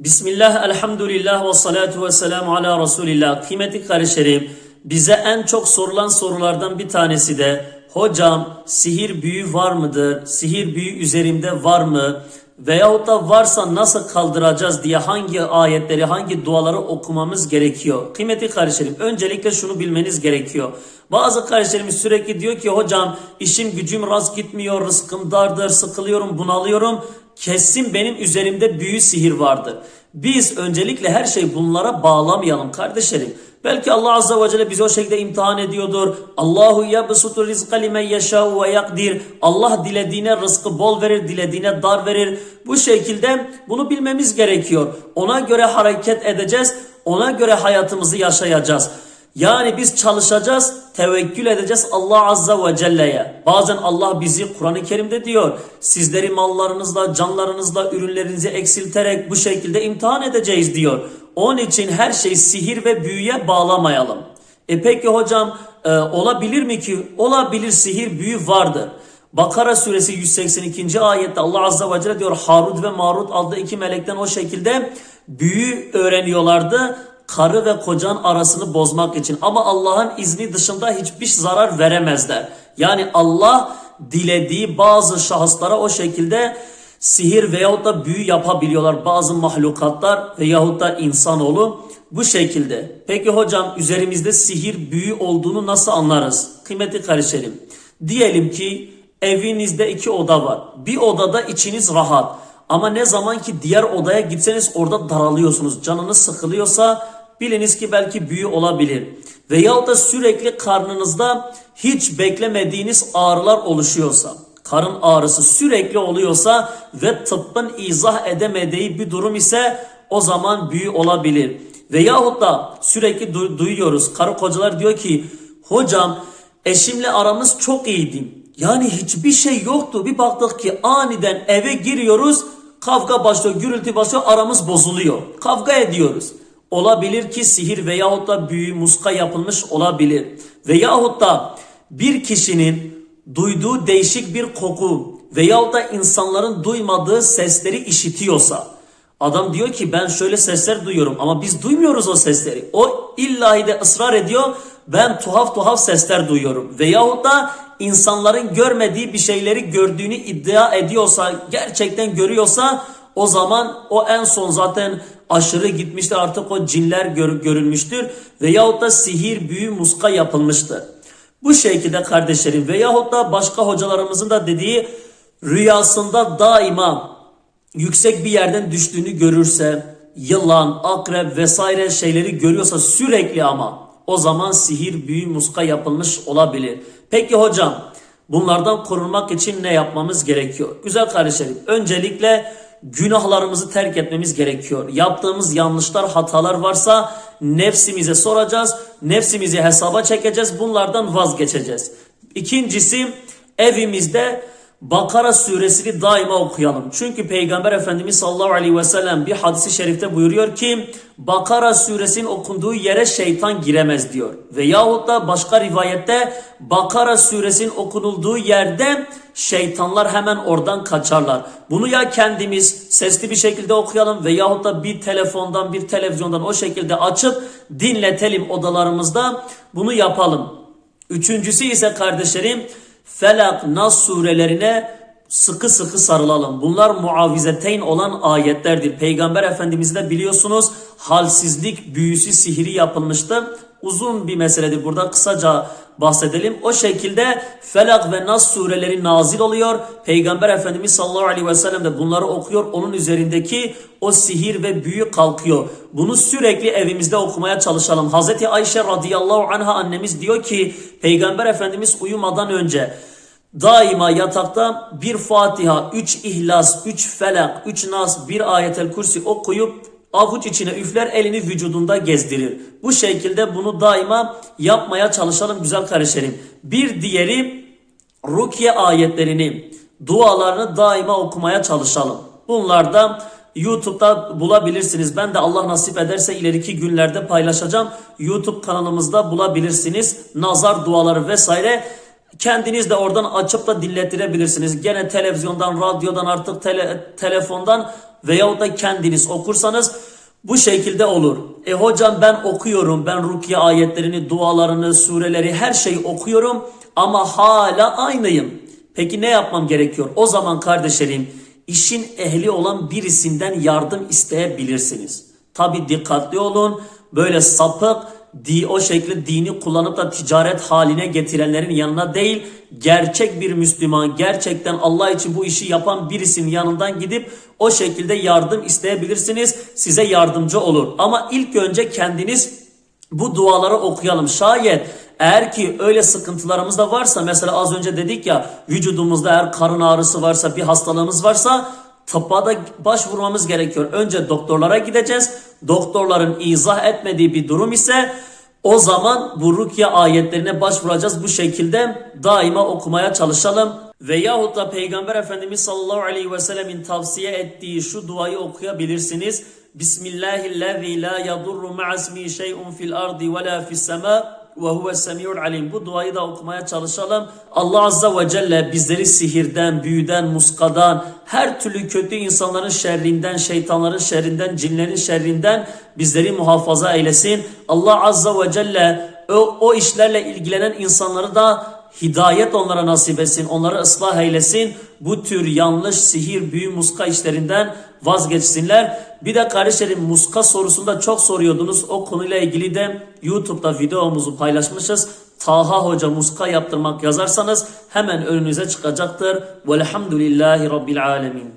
Bismillah, elhamdülillah ve salatu ve selamu ala Resulillah. Kıymetli kardeşlerim, bize en çok sorulan sorulardan bir tanesi de Hocam sihir büyü var mıdır? Sihir büyü üzerimde var mı? Veyahut da varsa nasıl kaldıracağız diye hangi ayetleri, hangi duaları okumamız gerekiyor? Kıymetli kardeşlerim, öncelikle şunu bilmeniz gerekiyor. Bazı kardeşlerimiz sürekli diyor ki hocam işim gücüm rast gitmiyor, rızkım dardır, sıkılıyorum, bunalıyorum. Kesin benim üzerimde büyü sihir vardır. Biz öncelikle her şey bunlara bağlamayalım kardeşlerim. Belki Allah Azze ve Celle bizi o şekilde imtihan ediyordur. Allahu yabsutu rizqa limen yeşâ'u ve yakdir. Allah dilediğine rızkı bol verir, dilediğine dar verir. Bu şekilde bunu bilmemiz gerekiyor. Ona göre hareket edeceğiz, ona göre hayatımızı yaşayacağız. Yani biz çalışacağız, tevekkül edeceğiz Allah Azza ve Celle'ye. Bazen Allah bizi Kur'an-ı Kerim'de diyor, sizleri mallarınızla, canlarınızla, ürünlerinizi eksilterek bu şekilde imtihan edeceğiz diyor. Onun için her şeyi sihir ve büyüye bağlamayalım. E peki hocam e, olabilir mi ki? Olabilir sihir büyü vardır. Bakara suresi 182. ayette Allah Azza ve Celle diyor Harut ve Marut adlı iki melekten o şekilde büyü öğreniyorlardı karı ve kocan arasını bozmak için. Ama Allah'ın izni dışında hiçbir zarar veremezler. Yani Allah dilediği bazı şahıslara o şekilde sihir veyahut da büyü yapabiliyorlar. Bazı mahlukatlar veyahut da insanoğlu bu şekilde. Peki hocam üzerimizde sihir büyü olduğunu nasıl anlarız? Kıymetli kardeşlerim. Diyelim ki evinizde iki oda var. Bir odada içiniz rahat. Ama ne zaman ki diğer odaya gitseniz orada daralıyorsunuz. Canınız sıkılıyorsa biliniz ki belki büyü olabilir. Veyahut da sürekli karnınızda hiç beklemediğiniz ağrılar oluşuyorsa, karın ağrısı sürekli oluyorsa ve tıbbın izah edemediği bir durum ise o zaman büyü olabilir. Veyahut da sürekli du- duyuyoruz. Karı kocalar diyor ki hocam eşimle aramız çok iyiydi. Yani hiçbir şey yoktu. Bir baktık ki aniden eve giriyoruz. Kavga başlıyor, gürültü başlıyor, aramız bozuluyor. Kavga ediyoruz. Olabilir ki sihir veyahut da büyü, muska yapılmış olabilir. Veyahut da bir kişinin duyduğu değişik bir koku veyahut da insanların duymadığı sesleri işitiyorsa Adam diyor ki ben şöyle sesler duyuyorum ama biz duymuyoruz o sesleri. O illahi de ısrar ediyor ben tuhaf tuhaf sesler duyuyorum. Veyahut da insanların görmediği bir şeyleri gördüğünü iddia ediyorsa gerçekten görüyorsa o zaman o en son zaten aşırı gitmiştir artık o cinler gör, görülmüştür. Veyahut da sihir büyü muska yapılmıştır. Bu şekilde kardeşlerim veyahut da başka hocalarımızın da dediği rüyasında daima yüksek bir yerden düştüğünü görürse, yılan, akrep vesaire şeyleri görüyorsa sürekli ama o zaman sihir, büyü, muska yapılmış olabilir. Peki hocam bunlardan korunmak için ne yapmamız gerekiyor? Güzel kardeşlerim öncelikle günahlarımızı terk etmemiz gerekiyor. Yaptığımız yanlışlar, hatalar varsa nefsimize soracağız. Nefsimizi hesaba çekeceğiz. Bunlardan vazgeçeceğiz. İkincisi evimizde Bakara suresini daima okuyalım. Çünkü Peygamber Efendimiz sallallahu aleyhi ve sellem bir hadisi şerifte buyuruyor ki Bakara suresinin okunduğu yere şeytan giremez diyor. Ve yahut da başka rivayette Bakara suresinin okunulduğu yerde şeytanlar hemen oradan kaçarlar. Bunu ya kendimiz sesli bir şekilde okuyalım ve yahut da bir telefondan bir televizyondan o şekilde açıp dinletelim odalarımızda bunu yapalım. Üçüncüsü ise kardeşlerim Felak, Nas surelerine sıkı sıkı sarılalım. Bunlar muavizeteyn olan ayetlerdir. Peygamber Efendimiz de biliyorsunuz halsizlik büyüsü sihiri yapılmıştı. Uzun bir meseledir. Burada kısaca bahsedelim. O şekilde Felak ve Nas sureleri nazil oluyor. Peygamber Efendimiz sallallahu aleyhi ve sellem de bunları okuyor. Onun üzerindeki o sihir ve büyü kalkıyor. Bunu sürekli evimizde okumaya çalışalım. Hazreti Ayşe radıyallahu anha annemiz diyor ki Peygamber Efendimiz uyumadan önce daima yatakta bir Fatiha, üç İhlas, üç Felak, üç Nas, bir Ayetel Kursi okuyup avuç içine üfler elini vücudunda gezdirir. Bu şekilde bunu daima yapmaya çalışalım güzel kardeşlerim. Bir diğeri rukiye ayetlerini, dualarını daima okumaya çalışalım. Bunlar da YouTube'da bulabilirsiniz. Ben de Allah nasip ederse ileriki günlerde paylaşacağım. YouTube kanalımızda bulabilirsiniz. Nazar duaları vesaire. Kendiniz de oradan açıp da dinlettirebilirsiniz. Gene televizyondan, radyodan artık tele- telefondan veyahut da kendiniz okursanız bu şekilde olur. E hocam ben okuyorum. Ben rukiye ayetlerini, dualarını, sureleri her şeyi okuyorum ama hala aynıyım. Peki ne yapmam gerekiyor? O zaman kardeşlerim işin ehli olan birisinden yardım isteyebilirsiniz. Tabi dikkatli olun. Böyle sapık, di o şekilde dini kullanıp da ticaret haline getirenlerin yanına değil, gerçek bir Müslüman, gerçekten Allah için bu işi yapan birisinin yanından gidip o şekilde yardım isteyebilirsiniz. Size yardımcı olur. Ama ilk önce kendiniz bu duaları okuyalım. Şayet eğer ki öyle sıkıntılarımız da varsa mesela az önce dedik ya vücudumuzda eğer karın ağrısı varsa bir hastalığımız varsa tıbba da başvurmamız gerekiyor. Önce doktorlara gideceğiz. Doktorların izah etmediği bir durum ise o zaman bu rukiye ayetlerine başvuracağız. Bu şekilde daima okumaya çalışalım. Veyahut da Peygamber Efendimiz sallallahu aleyhi ve sellemin tavsiye ettiği şu duayı okuyabilirsiniz. Bismillahirrahmanirrahim. La yadurru ma'asmi şey'un fil ardi ve la fis sema ve huve semiul alim. Bu duayı da okumaya çalışalım. Allah Azza ve Celle bizleri sihirden, büyüden, muskadan, her türlü kötü insanların şerrinden, şeytanların şerrinden, cinlerin şerrinden bizleri muhafaza eylesin. Allah Azza ve Celle o, o işlerle ilgilenen insanları da hidayet onlara nasip etsin, onları ıslah eylesin. Bu tür yanlış sihir, büyü, muska işlerinden vazgeçsinler. Bir de kardeşlerim muska sorusunda çok soruyordunuz. O konuyla ilgili de YouTube'da videomuzu paylaşmışız. Taha Hoca muska yaptırmak yazarsanız hemen önünüze çıkacaktır. Velhamdülillahi Rabbil Alemin.